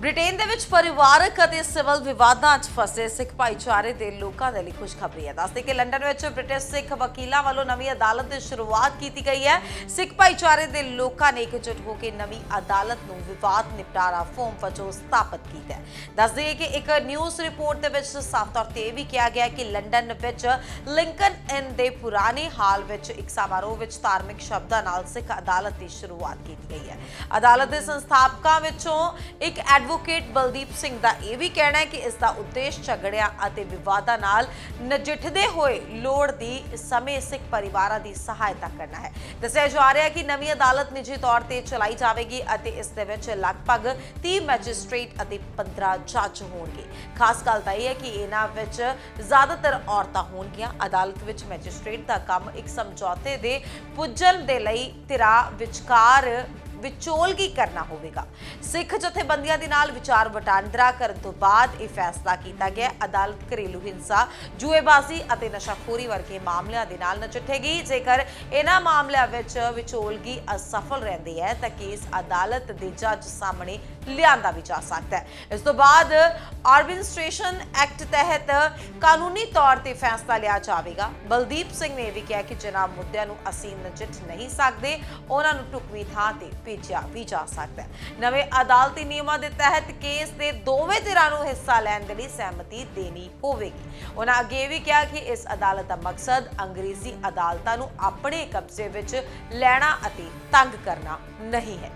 Britain ਦੇ ਵਿੱਚ ਪਰਿਵਾਰਕ ਅਤੇ ਸਿਵਲ ਵਿਵਾਦਾਂ 'ਚ ਫਸੇ ਸਿੱਖ ਭਾਈਚਾਰੇ ਦੇ ਲੋਕਾਂ ਦੇ ਲਈ ਖੁਸ਼ਖਬਰੀ ਹੈ। ਦੱਸਦੇ ਕਿ ਲੰਡਨ ਵਿੱਚ ਬ੍ਰਿਟਿਸ਼ ਸਿੱਖ ਵਕੀਲਾਂ ਵੱਲੋਂ ਨਵੀਂ ਅਦਾਲਤ ਦੀ ਸ਼ੁਰੂਆਤ ਕੀਤੀ ਗਈ ਹੈ। ਸਿੱਖ ਭਾਈਚਾਰੇ ਦੇ ਲੋਕਾਂ ਨੇ ਇਕਜੁੱਟ ਹੋ ਕੇ ਨਵੀਂ ਅਦਾਲਤ ਨੂੰ ਵਿਵਾਦ ਨਿਪਟਾਰਾ ਫੋਰਮ ਵਜੋਂ ਸਥਾਪਿਤ ਕੀਤਾ ਹੈ। ਦੱਸਦੇ ਕਿ ਇੱਕ ਨਿਊਜ਼ ਰਿਪੋਰਟ ਦੇ ਵਿੱਚ ਸਾਫ਼ ਤੌਰ ਤੇ ਇਹ ਵੀ ਕਿਹਾ ਗਿਆ ਕਿ ਲੰਡਨ ਵਿੱਚ ਲਿੰਕਨ ਇਨ ਦੇ ਪੁਰਾਣੇ ਹਾਲ ਵਿੱਚ ਇੱਕ ਸਮਾਰੋਹ ਵਿੱਚ ਧਾਰਮਿਕ ਸ਼ਬਦਾਂ ਨਾਲ ਸਿੱਖ ਅਦਾਲਤ ਦੀ ਸ਼ੁਰੂਆਤ ਕੀਤੀ ਗਈ ਹੈ। ਅਦਾਲਤ ਦੇ ਸੰਸਥਾਪਕਾਂ ਵਿੱਚੋਂ ਇੱਕ ਐਡ ਐਡਵੋਕੇਟ ਬਲਦੀਪ ਸਿੰਘ ਦਾ ਇਹ ਵੀ ਕਹਿਣਾ ਹੈ ਕਿ ਇਸ ਦਾ ਉਦੇਸ਼ ਝਗੜਿਆਂ ਅਤੇ ਵਿਵਾਦਾਂ ਨਾਲ ਨਜਿੱਠਦੇ ਹੋਏ ਲੋੜ ਦੀ ਸਮੇਂ ਸਿੱਖ ਪਰਿਵਾਰਾਂ ਦੀ ਸਹਾਇਤਾ ਕਰਨਾ ਹੈ। ਦੱਸਿਆ ਜਾ ਰਿਹਾ ਹੈ ਕਿ ਨਵੀਂ ਅਦਾਲਤ ਨਿੱਜੀ ਤੌਰ ਤੇ ਚਲਾਈ ਜਾਵੇਗੀ ਅਤੇ ਇਸ ਦੇ ਵਿੱਚ ਲਗਭਗ 30 ਮੈਜਿਸਟ੍ਰੇਟ ਅਤੇ 15 ਜੱਜ ਹੋਣਗੇ। ਖਾਸ ਗੱਲ ਤਾਂ ਇਹ ਹੈ ਕਿ ਇਹਨਾਂ ਵਿੱਚ ਜ਼ਿਆਦਾਤਰ ਔਰਤਾਂ ਹੋਣਗੀਆਂ। ਅਦਾਲਤ ਵਿੱਚ ਮੈਜਿਸਟ੍ਰੇਟ ਦਾ ਕੰਮ ਇੱਕ ਸਮਝੌਤੇ ਦੇ ਪੁੱਜਣ ਦੇ ਲਈ ਧਿਰਾਂ ਵਿਚਕਾਰ ਵਿਚੋਲਗੀ ਕਰਨਾ ਹੋਵੇਗਾ? ਸਿੱਖ ਜਥੇਬੰਦੀਆਂ ਦੇ ਨਾਲ ਵਿਚਾਰ ਵਟਾਂਦਰਾ ਕਰਨ ਤੋਂ ਬਾਅਦ ਇਹ ਫੈਸਲਾ ਕੀਤਾ ਗਿਆ। ਅਦਾਲਤ ਘਰੇਲੂ ਹਿੰਸਾ, ਜੂਏਬਾਜ਼ੀ ਅਤੇ ਨਸ਼ਾਖੋਰੀ ਵਰਗੇ ਮਾਮਲਿਆਂ ਦੇ ਨਾਲ ਨਜਿੱਠੇਗੀ ਜੇਕਰ ਇਹਨਾਂ ਮਾਮਲਿਆਂ ਵਿੱਚ ਵਿਚੋਲਗੀ ਅਸਫਲ ਰਹਿੰਦੀ ਹੈ, ਤਾਂ ਕੇਸ ਅਦਾਲਤ ਦੇ ਜੱਜ ਸਾਹਮਣੇ ਲਿਆਂਦਾ ਵੀ ਜਾ ਸਕਦਾ ਹੈ। ਇਸ ਤੋਂ ਬਾਅਦ ਆਰਬਿਨਸਟ੍ਰੇਸ਼ਨ ਐਕਟ ਤਹਿਤ ਕਾਨੂੰਨੀ ਤੌਰ ਤੇ ਫੈਸਲਾ ਲਿਆ ਜਾਵੇਗਾ। ਬਲਦੀਪ ਸਿੰਘ ਨੇ ਇਹ ਵੀ ਕਿਹਾ ਕਿ ਜਿਨ੍ਹਾਂ ਮੁੱਦਿਆਂ ਨੂੰ ਅਸੀਂ ਨਜਿੱਠ ਨਹੀਂ ਸਕਦੇ, ਉਹਨਾਂ ਨੂੰ ਟੁਕਵੀਂ ਥਾਂ ਤੇ ਭੇਜਿਆ ਵੀ ਜਾ ਸਕਦਾ ਹੈ। ਨਵੇਂ ਅਦਾਲਤੀ ਨਿਯਮਾਂ ਦੇ ਤਹਿਤ ਕੇਸ ਦੇ ਦੋਵੇਂ ਧਿਰਾਂ ਨੂੰ ਹਿੱਸਾ ਲੈਣ ਦੇ ਲਈ ਸਹਿਮਤੀ ਦੇਣੀ ਹੋਵੇਗੀ। ਉਹਨਾਂ ਅੱਗੇ ਇਹ ਵੀ ਕਿਹਾ ਕਿ ਇਸ ਅਦਾਲਤ ਦਾ ਮਕਸਦ ਅੰਗਰੇਜ਼ੀ ਅਦਾਲਤਾਂ ਨੂੰ ਆਪਣੇ ਕਬਜ਼ੇ ਵਿੱਚ ਲੈਣਾ ਅਤੇ ਤੰਗ ਕਰਨਾ ਨਹੀਂ ਹੈ।